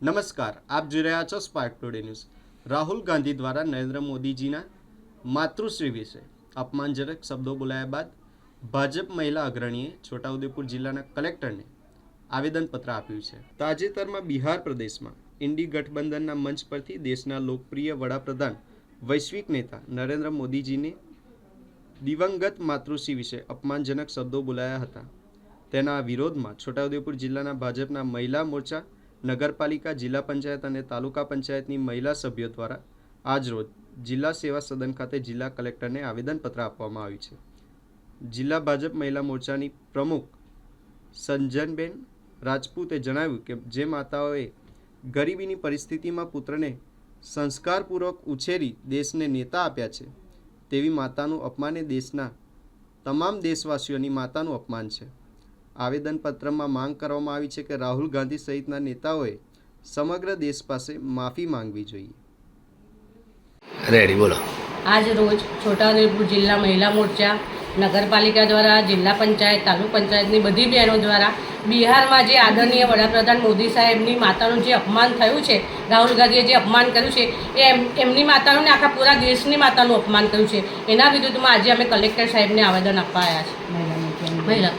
નમસ્કાર, આપ જોઈ રહ્યા છો spark today news Rahul Gandhi દ્વારા નરેન્દ્ર મોદીજીના માતૃશ્રી વિશે અપમાનજનક શબ્દો બોલાયા બાદ ભાજપ મહિલા અગ્રણીએ છોટાઉદેપુર જિલ્લાના કલેક્ટરને આવેદનપત્ર આપ્યું છે. તાજેતરમાં બિહાર પ્રદેશમાં ઇન્ડી ગઠબંધનના મંચ પરથી દેશના લોકપ્રિય વડાપ્રધાન વૈશ્વિક નેતા નરેન્દ્ર મોદીજીને દિવંગત માતૃશ્રી વિશે અપમાનજનક શબ્દો બોલાયા હતા. તેના વિરોધમાં છોટાઉદેપુર જિલ્લાના ભાજપના મહિલા મોરચા નગરપાલિકા, જિલ્લા પંચાયત અને તાલુકા પંચાયતની મહિલા સભ્યો દ્વારા આજરોજ જિલ્લા સેવા સદન ખાતે જિલ્લા કલેક્ટરને આવેદનપત્ર આપવામાં આવ્યું છે. જિલ્લા ભાજપ મહિલા મોરચાની પ્રમુખ સંજનબેન રાજપૂતે જણાવ્યું કે, જે માતાઓએ ગરીબીની પરિસ્થિતિમાં પુત્રને સંસ્કારપૂર્વક ઉછેરી દેશને નેતા આપ્યા છે, તેવી માતાનું અપમાન એ દેશના તમામ દેશવાસીઓની માતાનું અપમાન છે. આવેદનપત્રમાં માંગ કરવામાં આવી છે કે રાહુલ ગાંધી સહિતના નેતાઓએ સમગ્ર દેશ પાસે માફી માંગવી જોઈએ. રેડી બોલો. આજ રોજ છોટાઉદેપુર જિલ્લા મહિલા મોરચા નગરપાલિકા દ્વારા જિલ્લા પંચાયત તાલુક પંચાયતની બધી બહેનો દ્વારા બિહારમાં જે આદરણીય વડાપ્રધાન મોદી સાહેબની માતાનું જે અપમાન થયું છે રાહુલ ગાંધીએ જે અપમાન કર્યું છે એ એમ એમની માતાનું ને આખા પૂરા દેશની માતાનું અપમાન કર્યું છે. એના વિરુદ્ધમાં આજે અમે કલેક્ટર સાહેબને આવેદન આપવા આવ્યા છે મહિલા.